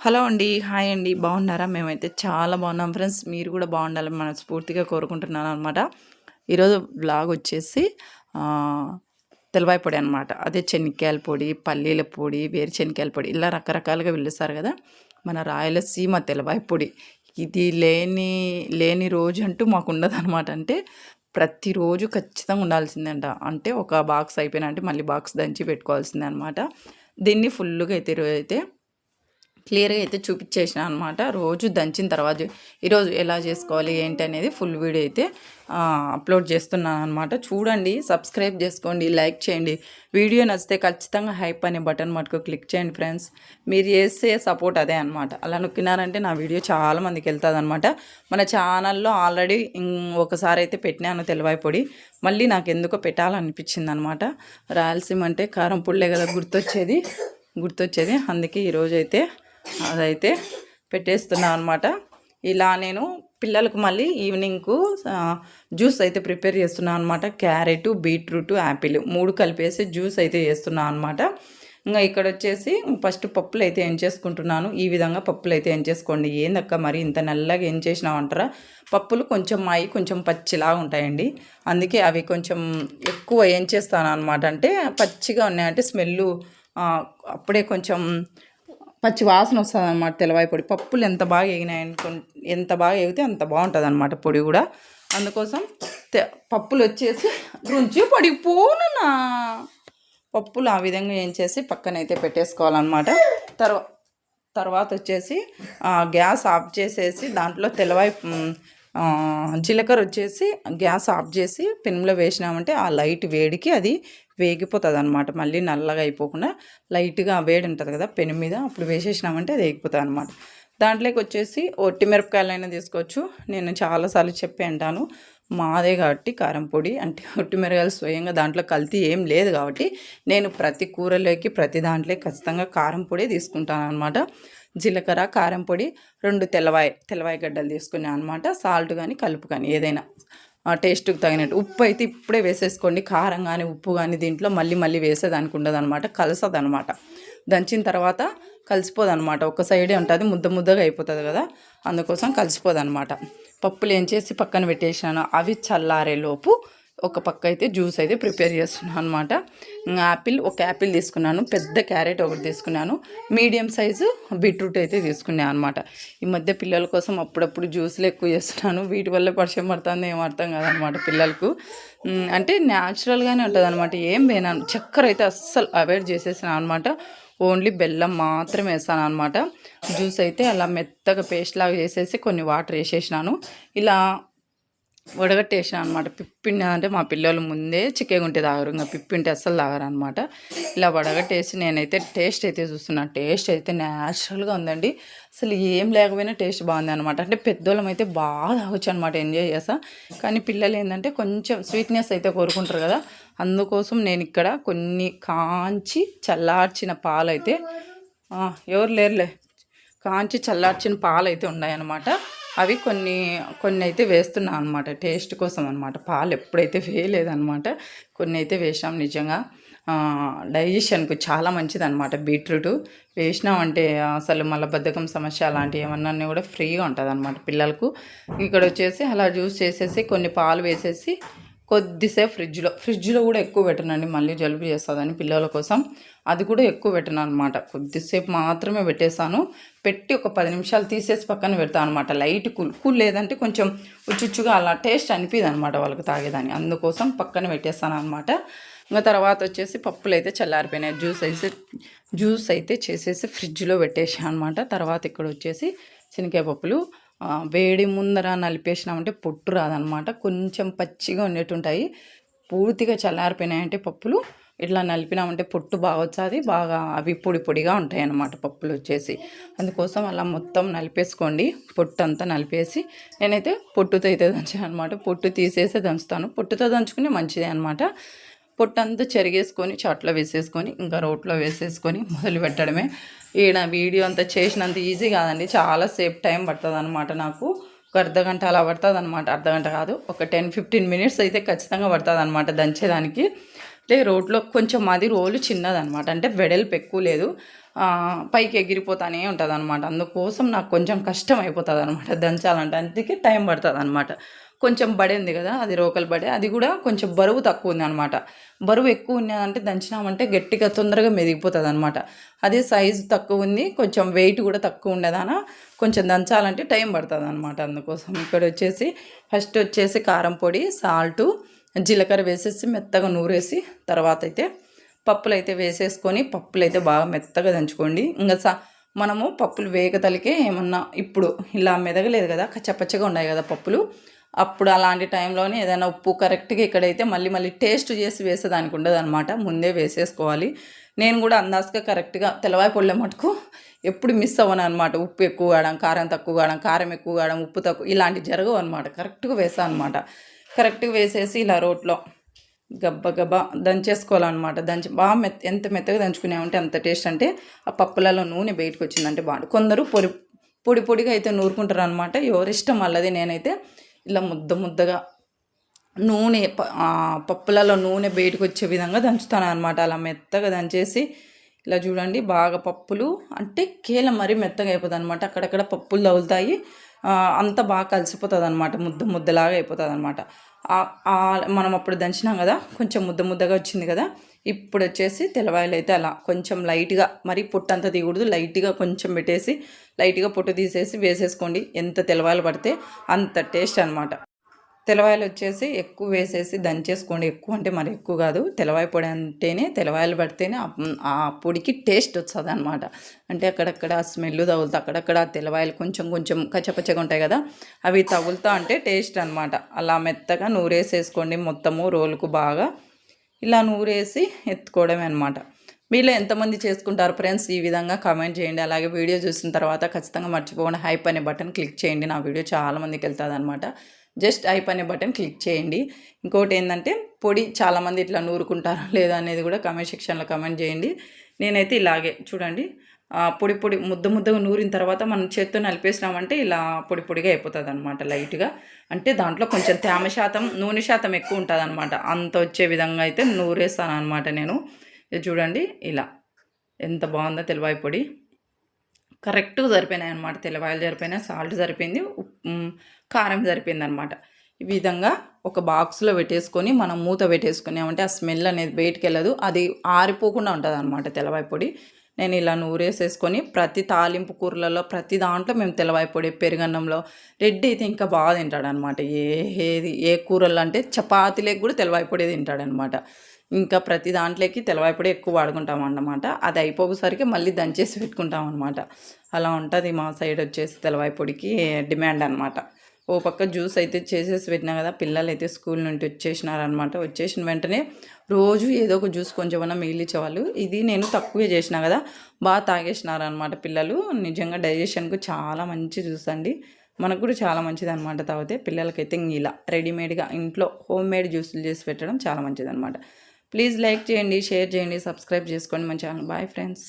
Hello అండి hi అండి. బాగున్నారా? మేమైతే చాలా బాగున్నాం ఫ్రెండ్స్. మీరు కూడా బాగుండాలని మనస్ఫూర్తిగా కోరుకుంటున్నాను అనమాట ఈరోజు బ్లాగ్ వచ్చేసి తెలవాయి పొడి అనమాట అదే చెనిక్కాయల పొడి పల్లీల పొడి వేరు చెనిక్కాయల పొడి ఇలా రకరకాలుగా పిలుస్తారు కదా. మన రాయలసీమ తెలవాయి పొడి. ఇది లేని లేని రోజు అంటూ మాకు ఉండదు అనమాట అంటే ప్రతిరోజు ఖచ్చితంగా ఉండాల్సిందంట. అంటే ఒక బాక్స్ అయిపోయినా అంటే మళ్ళీ బాక్స్ దంచి పెట్టుకోవాల్సిందే అనమాట దీన్ని ఫుల్గా అయితే ఈరోజు అయితే క్లియర్గా అయితే చూపించేసిన అనమాట రోజు దంచిన తర్వాత ఈరోజు ఎలా చేసుకోవాలి ఏంటి అనేది ఫుల్ వీడియో అయితే అప్లోడ్ చేస్తున్నాను అనమాట చూడండి సబ్స్క్రైబ్ చేసుకోండి లైక్ చేయండి. వీడియో నచ్చితే ఖచ్చితంగా హైప్ అనే బటన్ మటుకు క్లిక్ చేయండి ఫ్రెండ్స్. మీరు చేసే సపోర్ట్ అదే అనమాట అలా నొక్కినారంటే నా వీడియో చాలా మందికి వెళ్తుంది అనమాట మన ఛానల్లో ఆల్రెడీ ఒకసారి అయితే పెట్టినాను తెలివైపొడి పొడి మళ్ళీ నాకు ఎందుకో పెట్టాలనిపించింది అనమాట రాయలసీమ అంటే కారం పుల్లే కదా గుర్తొచ్చేది. గుర్తొచ్చేది. అందుకే ఈరోజు అయితే అదైతే పెట్టేస్తున్నాను అనమాట ఇలా నేను పిల్లలకు మళ్ళీ ఈవినింగ్కు జ్యూస్ అయితే ప్రిపేర్ చేస్తున్నాను అనమాట క్యారెట్ బీట్రూట్ యాపిల్ మూడు కలిపేసి జ్యూస్ అయితే చేస్తున్నాను అనమాట ఇంకా ఇక్కడ వచ్చేసి ఫస్ట్ పప్పులు అయితే ఏం చేసుకుంటున్నాను. ఈ విధంగా పప్పులు అయితే ఏం చేసుకోండి. ఏందక్క మరి ఇంత నల్లగా ఏం చేసినావంటారా పప్పులు కొంచెం మాయి కొంచెం పచ్చిలాగా ఉంటాయండి. అందుకే అవి కొంచెం ఎక్కువ ఏం చేస్తాను అనమాట అంటే పచ్చిగా ఉన్నాయంటే స్మెల్ అప్పుడే కొంచెం పచ్చి వాసన వస్తుంది అనమాట తెలవాయి పొడి. పప్పులు ఎంత బాగా ఎగినాయి అనుకో ఎంత బాగా ఎగితే అంత బాగుంటుంది అనమాట పొడి కూడా. అందుకోసం తె- పప్పులు వచ్చేసి రుంచి పడిపోనునా పప్పులు ఆ విధంగా ఏం చేసి పక్కనైతే పెట్టేసుకోవాలన్నమాట. తర్వా తర్వాత వచ్చేసి గ్యాస్ ఆఫ్ చేసేసి దాంట్లో తెలవాయి జీలకర్ర వచ్చేసి గ్యాస్ ఆఫ్ చేసి పెనంలో వేసినామంటే ఆ లైట్ వేడికి అది వేగిపోతుంది అనమాట మళ్ళీ నల్లగా అయిపోకుండా లైట్గా వేడి ఉంటుంది కదా పెను మీద అప్పుడు వేసేసినామంటే అది వేగిపోతుంది అనమాట దాంట్లోకి వచ్చేసి ఒట్టి మిరపకాయలైనా తీసుకోవచ్చు. నేను చాలాసార్లు చెప్పి అంటాను మాదే కాబట్టి కారం పొడి అంటే ఒట్టి మిరపకాయలు స్వయంగా దాంట్లో కల్తీ ఏం లేదు కాబట్టి నేను ప్రతి కూరలోకి ప్రతి దాంట్లో ఖచ్చితంగా కారం పొడి తీసుకుంటాను అనమాట జీలకర్ర కారం పొడి రెండు తెల్లవాయి తెల్లవాయి గడ్డలు తీసుకున్నాను అనమాట సాల్ట్ కానీ కలుపు కానీ ఏదైనా. టేస్ట్కి తగినట్టు. ఉప్పు అయితే ఇప్పుడే వేసేసుకోండి. కారం కానీ ఉప్పు కానీ దీంట్లో మళ్ళీ మళ్ళీ వేసేదానికి ఉండదనమాట కలసదనమాట దంచిన తర్వాత కలిసిపోదనమాట ఒక సైడే ఉంటుంది ముద్ద ముద్దగా అయిపోతుంది కదా. అందుకోసం కలిసిపోదనమాట పప్పులు ఏం చేసి పక్కన పెట్టేసినాను అవి చల్లారేలోపు ఒక పక్క అయితే జ్యూస్ అయితే ప్రిపేర్ చేస్తున్నాను అనమాట యాపిల్ ఒక యాపిల్ తీసుకున్నాను. పెద్ద క్యారెట్ ఒకటి తీసుకున్నాను. మీడియం సైజు బీట్రూట్ అయితే తీసుకున్నాను అనమాట ఈ మధ్య పిల్లల కోసం అప్పుడప్పుడు జ్యూస్లు ఎక్కువ చేస్తున్నాను. వీటి వల్ల పరిచయం పడుతుంది ఏం అర్థం కాదనమాట పిల్లలకు. అంటే న్యాచురల్గానే ఉంటుంది అనమాట ఏం వేనాను చక్కెర అయితే అస్సలు అవాయిడ్ చేసేసాను అనమాట ఓన్లీ బెల్లం మాత్రమే వేసాను అనమాట జ్యూస్ అయితే అలా మెత్తగా పేస్ట్ లాగా చేసేసి కొన్ని వాటర్ వేసేసినాను. ఇలా వడగట్టేసిన అనమాట పిప్పిండి అంటే మా పిల్లలు ముందే చిక్కగుంటే తాగరు. ఇంకా పిప్పింటే అస్సలు తాగరు అనమాట ఇలా వడగట్టేసి నేనైతే టేస్ట్ అయితే చూస్తున్నాను టేస్ట్ అయితే న్యాచురల్గా ఉందండి. అసలు ఏం లేకపోయినా టేస్ట్ బాగుంది అనమాట అంటే పెద్దోళ్ళం అయితే బాగా తాగొచ్చు అనమాట ఎంజాయ్ చేసా కానీ పిల్లలు ఏంటంటే కొంచెం స్వీట్నెస్ అయితే కోరుకుంటారు కదా. అందుకోసం నేను ఇక్కడ కొన్ని కాంచి చల్లార్చిన పాలు అయితే ఎవరు లేరులే. కాంచి చల్లార్చిన పాలు అయితే ఉన్నాయన్నమాట. అవి కొన్ని కొన్ని అయితే వేస్తున్నాను అనమాట టేస్ట్ కోసం అనమాట పాలు ఎప్పుడైతే వేయలేదనమాట కొన్ని అయితే వేసాం నిజంగా డైజెషన్కు చాలా మంచిది అనమాట బీట్రూట్. వేసినామంటే అసలు మలబద్ధకం సమస్య అలాంటివి ఏమన్నా కూడా ఫ్రీగా ఉంటుంది అనమాట పిల్లలకు. ఇక్కడ వచ్చేసి అలా జ్యూస్ చేసేసి కొన్ని పాలు వేసేసి కొద్దిసేపు ఫ్రిడ్జ్లో ఫ్రిడ్జ్లో కూడా ఎక్కువ పెట్టనండి. మళ్ళీ జలుబు చేస్తుందని పిల్లల కోసం అది కూడా ఎక్కువ పెట్టను అనమాట కొద్దిసేపు మాత్రమే పెట్టేస్తాను పెట్టి ఒక పది నిమిషాలు తీసేసి పక్కన పెడతాను అనమాట. లైట్ కూల్ కూల్ లేదంటే కొంచెం ఉచ్చుచ్చుగా అలా టేస్ట్ అనిపిది అనమాట వాళ్ళకి తాగేదాన్ని అందుకోసం పక్కన పెట్టేస్తాను అనమాట ఇంకా తర్వాత వచ్చేసి పప్పులు అయితే చల్లారిపోయినాయి. జ్యూస్ అయితే జ్యూస్ అయితే చేసేసి ఫ్రిడ్జ్లో పెట్టేసాను అనమాట తర్వాత ఇక్కడ వచ్చేసి శనగకాయ పప్పులు వేడి ముందర నలిపేసినామంటే పొట్టు రాదనమాట. కొంచెం పచ్చిగా ఉండేటుంటాయి. పూర్తిగా చల్లారిపోయినాయంటే పప్పులు. ఇట్లా నలిపినామంటే పొట్టు బాగా వచ్చేది. బాగా అవి పొడి పొడిగా ఉంటాయి అన్నమాట పప్పులు వచ్చేసి. అందుకోసం అలా మొత్తం నలిపేసుకోండి. పొట్టు అంతా నలిపేసి నేనైతే పొట్టుతో అయితే దంచాను అనమాట పొట్టు తీసేసి దంచుతాను. పొట్టుతో దంచుకునే మంచిదే అనమాట పొట్టంతా చెరిగేసుకొని చాట్లో వేసేసుకొని ఇంకా రోట్లో వేసేసుకొని మొదలు పెట్టడమే. ఈడ వీడియో అంతా చేసినంత ఈజీ కాదండి. చాలా సేఫ్ టైం పడుతుంది అనమాట నాకు. ఒక అర్ధ గంట అలా పడుతుంది అనమాట అర్ధ గంట కాదు ఒక టెన్ ఫిఫ్టీన్ మినిట్స్ అయితే ఖచ్చితంగా పడుతుంది అనమాట దంచేదానికి. అంటే రోడ్లో కొంచెం మాది రోలు చిన్నదనమాట అంటే వెడల్పు ఎక్కువ లేదు. పైకి ఎగిరిపోతానే ఉంటుంది అనమాట అందుకోసం నాకు కొంచెం కష్టం అయిపోతుంది అనమాట దంచాలంటే. అందుకే టైం పడుతుంది అనమాట కొంచెం బడి ఉంది కదా అది రోకల్ బడి. అది కూడా కొంచెం బరువు తక్కువ ఉంది అనమాట బరువు ఎక్కువ ఉన్నదంటే దంచినామంటే గట్టిగా తొందరగా మెదిగిపోతుంది అనమాట అదే సైజు తక్కువ ఉంది కొంచెం వెయిట్ కూడా తక్కువ ఉండేదాన కొంచెం దంచాలంటే టైం పడుతుంది అనమాట అందుకోసం. ఇక్కడ వచ్చేసి ఫస్ట్ వచ్చేసి కారం పొడి సాల్టు జీలకర్ర వేసేసి మెత్తగా నూరేసి తర్వాత అయితే పప్పులు అయితే వేసేసుకొని పప్పులు అయితే బాగా మెత్తగా దంచుకోండి. ఇంకా సా మనము పప్పులు వేగతలికే ఏమన్నా ఇప్పుడు ఇలా మెదగలేదు కదా కచ్చపచ్చగా ఉన్నాయి కదా పప్పులు అప్పుడు అలాంటి టైంలోనే ఏదైనా ఉప్పు కరెక్ట్గా ఇక్కడైతే మళ్ళీ మళ్ళీ టేస్ట్ చేసి వేసేదానికి ఉండదనమాట ముందే వేసేసుకోవాలి. నేను కూడా అందాజుగా కరెక్ట్గా తెల్లవాయి పొళ్ళే మటుకు ఎప్పుడు మిస్ అవ్వను అనమాట ఉప్పు ఎక్కువ కావడం కారం తక్కువ కావడం కారం ఎక్కువ కావడం ఉప్పు తక్కువ ఇలాంటివి జరగవు అనమాట కరెక్ట్గా వేసా అనమాట కరెక్ట్గా వేసేసి ఇలా రోట్లో గబ్బ గబ్బ దంచేసుకోవాలన్నమాట. దంచి బాగా మెత్త ఎంత మెత్తగా దంచుకున్నామంటే అంత టేస్ట్ అంటే ఆ పప్పులలో నూనె బయటకు వచ్చిందంటే బాగుంటుంది కొందరు పొడి పొడి పొడిగా అయితే నూరుకుంటారు అనమాట ఎవరిష్టం వాళ్ళది నేనైతే ఇలా ముద్ద ముద్దగా నూనె ప- పప్పులలో నూనె బయటకు వచ్చే విధంగా దంచుతాను అనమాట అలా మెత్తగా దంచేసి ఇలా చూడండి బాగా పప్పులు అంటే కీల మరీ మెత్తగా అయిపోతుంది అనమాట అక్కడక్కడ పప్పులు తగులుతాయి. అంత బాగా కలిసిపోతుంది అనమాట ముద్ద ముద్దలాగా అయిపోతుంది అనమాట మనం అప్పుడు దంచినాం కదా కొంచెం ముద్ద ముద్దగా వచ్చింది కదా ఇప్పుడు వచ్చేసి తెల్లవాయలు అయితే అలా కొంచెం లైట్గా మరి పొట్టు అంతా తీయకూడదు లైట్గా కొంచెం పెట్టేసి లైట్గా పొట్టు తీసేసి వేసేసుకోండి. ఎంత తెల్లవాయలు పడితే అంత టేస్ట్ అనమాట తెలవాయలు వచ్చేసి ఎక్కువ వేసేసి దంచేసుకోండి. ఎక్కువ అంటే మరి ఎక్కువ కాదు. తెలవాయి పొడి అంటేనే తెలవాయలు పడితేనే ఆ- పొడికి టేస్ట్ వస్తుంది అనమాట అంటే అక్కడక్కడ స్మెల్ తగులుతా అక్కడక్కడ తెలవాయలు కొంచెం కొంచెం కచ్చపచ్చగా ఉంటాయి కదా అవి తగులుతా అంటే టేస్ట్ అనమాట అలా మెత్తగా నూరేసేసుకోండి మొత్తము రోలుకు బాగా. ఇలా నూరేసి ఎత్తుకోవడమే అనమాట మీలో ఎంతమంది చేసుకుంటారు ఫ్రెండ్స్? ఈ విధంగా కామెంట్ చేయండి. అలాగే వీడియో చూసిన తర్వాత ఖచ్చితంగా మర్చిపోకుండా హైప్ అనే బటన్ క్లిక్ చేయండి. నా వీడియో చాలామందికి వెళ్తుంది అనమాట జస్ట్ హైప్ అనే బటన్ క్లిక్ చేయండి. ఇంకోటి ఏంటంటే పొడి చాలామంది ఇట్లా నూరుకుంటారా లేదా అనేది కూడా కమెంట్ సెక్షన్లో కమెంట్ చేయండి. నేనైతే ఇలాగే చూడండి. పొడి పొడి ముద్ద ముద్దగా నూరిన తర్వాత మనం చేత్తో నలిపేసినామంటే ఇలా పొడి పొడిగా అయిపోతుంది అనమాట లైట్గా. అంటే దాంట్లో కొంచెం తేమ శాతం నూనె శాతం ఎక్కువ ఉంటుంది అనమాట అంత వచ్చే విధంగా అయితే నూరేస్తాను అనమాట నేను. ఇది చూడండి ఇలా. ఎంత బాగుందో తెలివాయి పొడి. కరెక్ట్గా సరిపోయినాయి అనమాట తెల్లవాయలు సరిపోయినాయి సాల్ట్ సరిపోయింది కారం సరిపోయింది అనమాట ఈ విధంగా ఒక బాక్స్లో పెట్టేసుకొని మనం మూత పెట్టేసుకున్నామంటే ఆ స్మెల్ అనేది బయటికి వెళ్ళదు అది ఆరిపోకుండా ఉంటుంది అనమాట తెల్లవాయి పొడి. నేను ఇలా నూరేసేసుకొని ప్రతి తాలింపు కూరలలో ప్రతి దాంట్లో మేము తెల్లవాయి పొడి పెరుగన్నంలో రెడ్డి అయితే ఇంకా బాగా తింటాడనమాట ఏ ఏది ఏ కూరల్లో అంటే చపాతీలకు కూడా తెల్లవాయి పొడి తింటాడనమాట ఇంకా ప్రతి దాంట్లోకి తెలవైపుడే పొడి ఎక్కువ వాడుకుంటాం అన్నమాట. అది అయిపోయేసరికి మళ్ళీ దంచేసి పెట్టుకుంటాం అనమాట అలా ఉంటుంది మా సైడ్ వచ్చేసి తెలవైపొడికి పొడికి డిమాండ్ అనమాట ఓ పక్క జ్యూస్ అయితే చేసేసి పెట్టినా కదా పిల్లలు అయితే స్కూల్ నుండి వచ్చేసినారనమాట వచ్చేసిన వెంటనే రోజు ఏదో ఒక జ్యూస్ కొంచెమన్నా మిగిలిచ్చేవాళ్ళు. ఇది నేను తక్కువే చేసిన కదా బాగా తాగేసినారనమాట పిల్లలు. నిజంగా డైజెషన్కు చాలా మంచి జ్యూస్ అండి. మనకు కూడా చాలా మంచిది అనమాట తాగితే. పిల్లలకైతే ఇలా రెడీమేడ్గా ఇంట్లో హోమ్ మేడ్ జ్యూసులు చేసి పెట్టడం చాలా మంచిది అనమాట ప్లీజ్ లైక్ చేయండి షేర్ చేయండి సబ్స్క్రైబ్ చేసుకోండి మన ఛానల్. Bye friends.